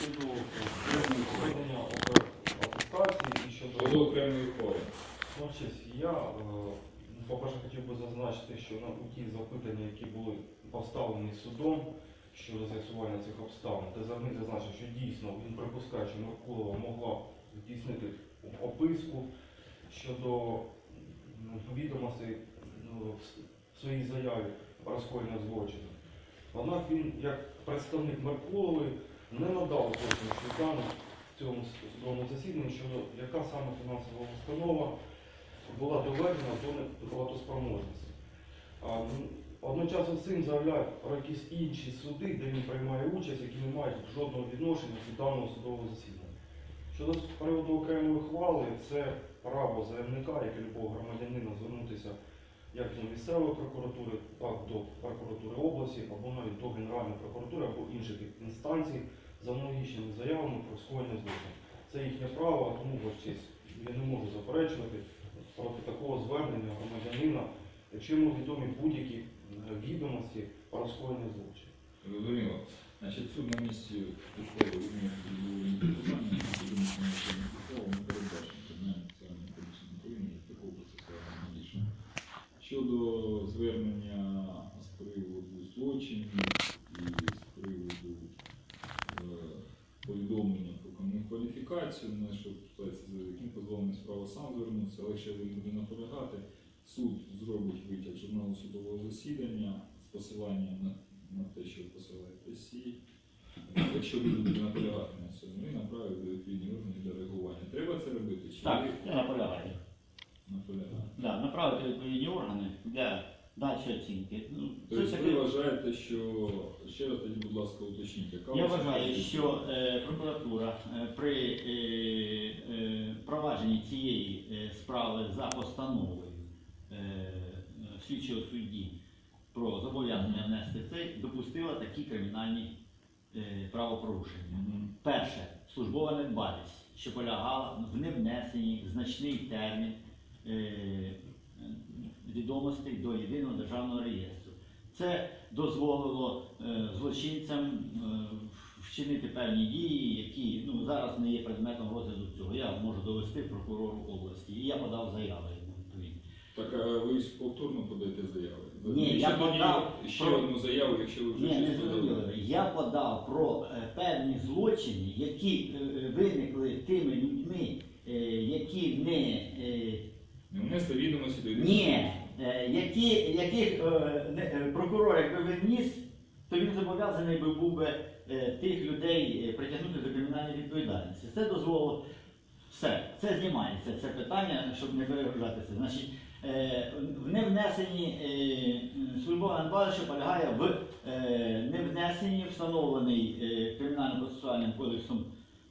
Щодо проведення атестації і щодо. Окремої форми. Я, е, по-перше, хотів би зазначити, що на ті запитання, які були поставлені судом щодо з'ясування цих обставин, де за- він зазначив, що дійсно він припускає, що Меркулова могла здійснити описку щодо відомостей ну, в своїй заяві про скоєння злочину. Однак він, як представник Меркулової, не надав уточнюючих даних в цьому судовому засіданні щодо яка саме фінансова установа була доведена до неплатоспроможності. Одночасно з цим заявляють про якісь інші суди, де він приймає участь, які не мають жодного відношення до даного судового засідання. Щодо приводу окремої хвали, це право заявника, як і любого громадянина, звернутися як до місцевої прокуратури, так до прокуратури області, або навіть до Генеральної прокуратури або інших інстанцій за аналогічними заявами про скоєння злочину. Це їхнє право, тому ваш я не можу заперечувати проти такого звернення громадянина, якщо йому відомі будь-які е, відомості про скоєння злочину. Зрозуміло. Значить, суд на місці письмово відмовив питання, відомості на підставу не передбачено Кримінальним процесуальним кодексом України як такого процесуального рішення. Щодо звернення з приводу злочинів і з приводу е, повідомлення про кваліфікацію, кваліфікацію, на що яким позовним справа сам звернувся, але якщо він буде наполягати, суд зробить витяг журналу судового засідання з посиланням на, на те, що ви посилаєте сі. Якщо ви будете наполягати на цьому, ми направимо до відповідні органи для реагування. Треба це робити чи Так, ви я наполягаю. наполягаєте? Да, направити відповідні органи для дальшої оцінки. Ну, це Тобто ви вважаєте, що ще раз тоді, будь ласка, уточніть, яка Я ваша вважаю, позиція? що е, прокуратура е, при е, е, провадженні цієї е, справи за постановою е, е, слідчого судді про зобов'язання внести цей допустила такі кримінальні е, правопорушення. Мгм. Перше, службова недбалість, що полягала в невнесенні значний термін е, відомостей до єдиного державного реєстру. Це дозволило е, злочинцям е, вчинити певні дії, які ну, зараз не є предметом розгляду цього. Я можу довести прокурору області. І я подав заяви йому. Так, а ви ж повторно подаєте заяви? Ні, я подав ще про- одну заяву, якщо ви вже Ні, не зрозуміло. Я подав про е, певні злочини, які виникли тими людьми, які не Не внесли відомості до ні, які, яких е, е, прокурор, якби він вніс, то він зобов'язаний би був би е, тих людей е, притягнути до кримінальної відповідальності. Це дозволило все, це знімається, це питання, щоб не перегружатися. Значить, е, в невнесенні е, службова надбавка, що полягає в е, невнесенні встановлений е, кримінально-процесуальним кодексом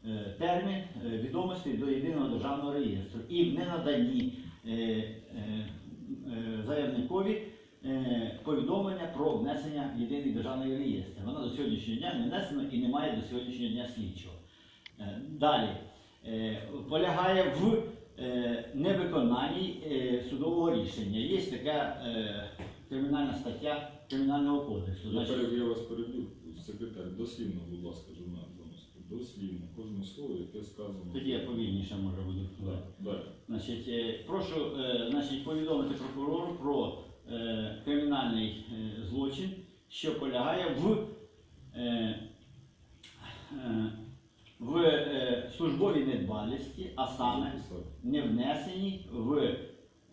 е, термін е, відомостей до єдиного державного реєстру і в ненаданні е, е, е, заявникові е, повідомлення про внесення в єдиний державний реєстр. Воно до сьогоднішнього дня не внесено і немає до сьогоднішнього дня слідчого. Е, Далі е, полягає в е, невиконанні е, судового рішення. Є така е, кримінальна стаття Кримінального кодексу. Я, вас перебив, секретар, дослівно, будь ласка, журнал кожне слово, яке сказано. тоді я повільніше може буду. Да, далі. Значить, е, прошу е, значить, повідомити прокурору про е, кримінальний е, злочин, що полягає в, е, в е, службовій недбалісті, а саме не внесені в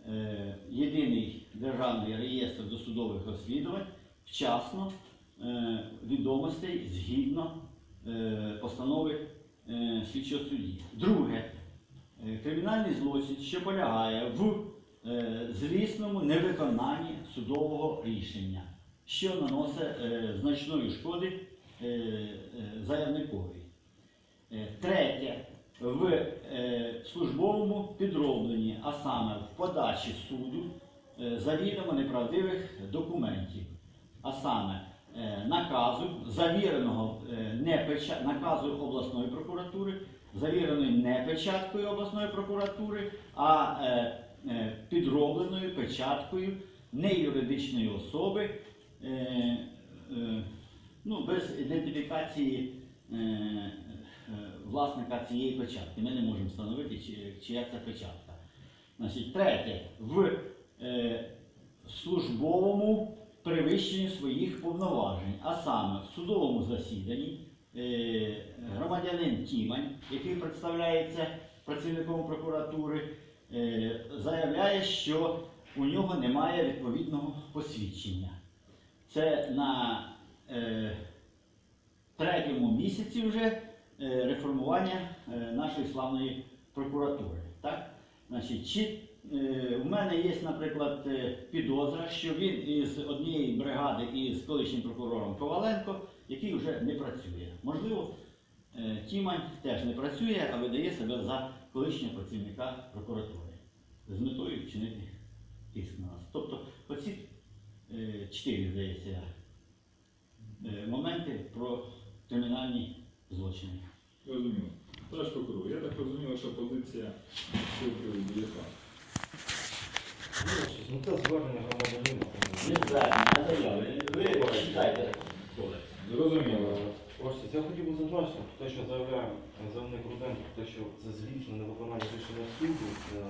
е, єдиний державний реєстр досудових розслідувань вчасно е, відомостей згідно постанови слідчого судді. Друге, е, кримінальний злочин, що полягає в е, злісному невиконанні судового рішення, що наносить е, значної шкоди е, е, заявникові. Е, Третє, в е, службовому підробленні, а саме в подачі суду е, завідомо неправдивих документів, а саме е, наказу, завіреного е, не наказу обласної прокуратури, завіреної не печаткою обласної прокуратури, а е, е, підробленою печаткою неюридичної особи, е, е, ну, без ідентифікації е, е, власника цієї печатки. Ми не можемо встановити, чия це печатка. Значить, третє, в е, службовому перевищенні своїх повноважень, а саме в судовому засіданні е, громадянин Тімань, який представляється працівником прокуратури, е, заявляє, що у нього немає відповідного посвідчення. Це на е, третьому місяці вже реформування нашої славної прокуратури. Так? Значить, чи е, мене є, наприклад, е, підозра, що він із однієї бригади із колишнім прокурором Коваленко, який вже не працює. Можливо, е, Тімань теж не працює, а видає себе за колишнього працівника прокуратури з метою вчинити тиск на нас. Тобто, оці чотири, здається, моменти про кримінальні злочини. Розуміло. Товариш прокурор, я так розумію, що позиція приводу яка? Ну, це звернення громадянина. Не звернення, а заяви. Ви читайте. Зрозуміло. Ось я хотів би зазначити те, що заявляє заявник Руденко, те, що це злісне невиконання рішення суду, Е,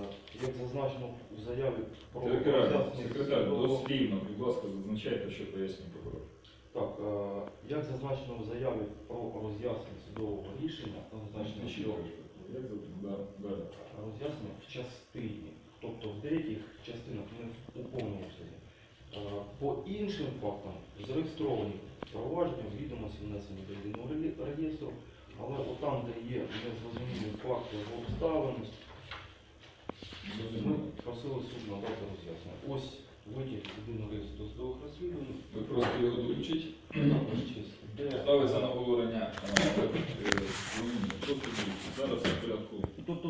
як зазначено в заяві про Секретар, роз'яснення секретар, судового- дослівно, будь ласка, зазначайте, що пояснює прокурор. Так, е, як зазначено в заяві про роз'яснення судового рішення, зазначено, що Як за да, да. роз'яснення в частині, тобто в деяких частинах не в повному обсязі. Е, По іншим фактам зареєстровані провадження, відомості внесені до єдиного реєстру, але там, де є незрозумілі факти або обставини, ми просили суд надати роз'яснення. Ось витяг єдиного реєстру досудових розслідувань, Ви просто його честь, Ставиться на обговорення.